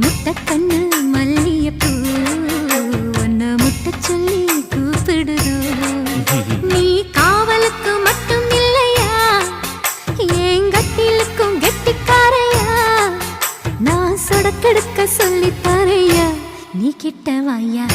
முட்டக்கண்ணு மல்லியப்பூ உன்னை முட்ட சொல்லி கூப்பிடுதோ? நீ காவலுக்கு மட்டும் இல்லையா? என் கெட்டிக்காரையா? நான் சொடக்கெடுக்க சொல்லி தரையா நீ கிட்ட வாயா?